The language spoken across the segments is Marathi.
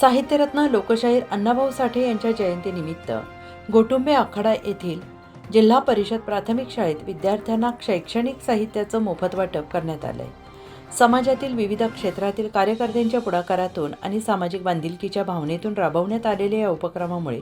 साहित्यरत्न लोकशाहीर अण्णाभाऊ साठे यांच्या जयंतीनिमित्त गोटुंबे आखाडा येथील जिल्हा परिषद प्राथमिक शाळेत विद्यार्थ्यांना शैक्षणिक साहित्याचं मोफत वाटप करण्यात आलंय. समाजातील विविध क्षेत्रातील कार्यकर्त्यांच्या पुढाकारातून आणि सामाजिक बांधिलकीच्या भावनेतून राबवण्यात आलेल्या या उपक्रमामुळे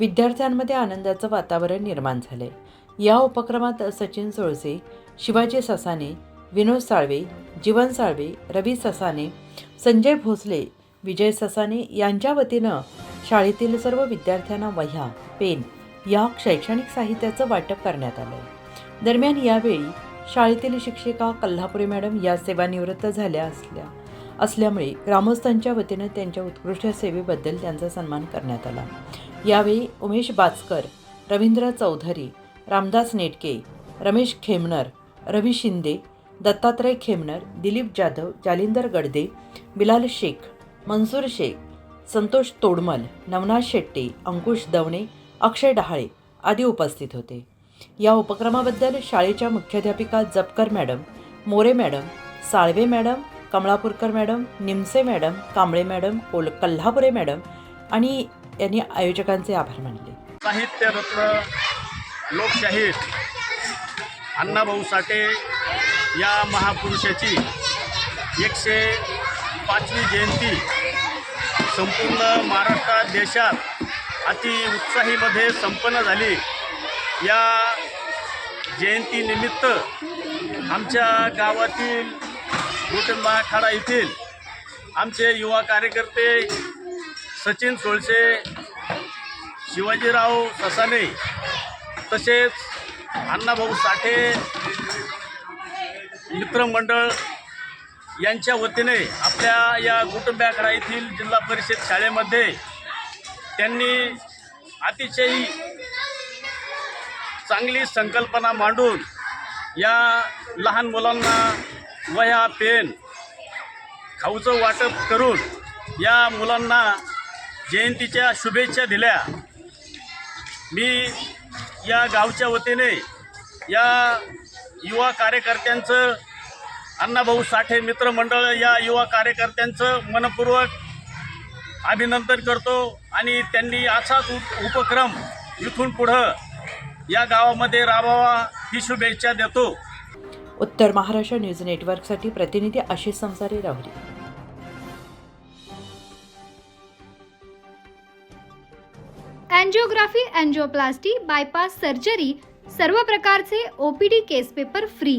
विद्यार्थ्यांमध्ये आनंदाचं वातावरण निर्माण झालंय. या उपक्रमात सचिन सोळसे शिवाजी ससाने विनोद साळवे जीवन साळवे रवी ससाने संजय भोसले विजय ससाने यांच्या वतीनं शाळेतील सर्व विद्यार्थ्यांना वह्या पेन या शैक्षणिक साहित्याचं वाटप करण्यात आलं दरम्यान यावेळी शाळेतील शिक्षिका कल्हापुरे मॅडम या सेवानिवृत्त झाल्या असल्या असल्यामुळे ग्रामस्थांच्या वतीनं त्यांच्या उत्कृष्ट सेवेबद्दल त्यांचा सन्मान करण्यात आला. यावेळी उमेश बाचकर रवींद्र चौधरी रामदास नेटके रमेश खेमनर रवी शिंदे दत्तात्रय खेमनर दिलीप जाधव जालिंदर गडदे बिलाल शेख मंसूर शेख संतोष तोडमल नवनाथ शेट्टी अंकुश दवणे अक्षय डहाळे आदी उपस्थित होते. या उपक्रमाबद्दल शाळेच्या मुख्याध्यापिका Japkar madam More madam Salve madam Kamlapurkar madam Nimse madam Kamble madam Kolhapure madam आणि यांनी आयोजकांचे आभार मानले. साहित्यरत्न लोकशाहीर अण्णाभाऊ साठे या महापुरुषाची एकशे पाचवी जयंती संपूर्ण महाराष्ट्रात देशात अति उत्साहीमध्ये संपन्न झाली. या जयंतीनिमित्त आमच्या गावातील गोटंबाखाडा येथील आमचे युवा कार्यकर्ते सचिन सोळसे शिवाजीराव ससाने तसेच अण्णाभाऊ साठे मित्रमंडळ यांच्या वतीने त्या या कुटुंबाकडा येथील जिल्हा परिषद शाळेमध्ये त्यांनी अतिशय चांगली संकल्पना मांडून या लहान मुलांना वह्या पेन खाऊचं वाटप करून या मुलांना जयंतीच्या शुभेच्छा दिल्या. मी या गावच्या वतीने या युवा कार्यकर्त्यांचं अण्णाभाऊ साठे मित्रमंडळ या युवा कार्यकर्त्यांचं मनपूर्वक अभिनंदन करतो आणि त्यांनी असाच उप उपक्रम इथून पुढं या गावामध्ये राबवावा ही शुभेच्छा देतो. उत्तर महाराष्ट्र न्यूज नेटवर्कसाठी प्रतिनिधी Ashish Sansari Rahuri. Angiography angioplasty bypass surgery सर्व प्रकारचे O P D case paper free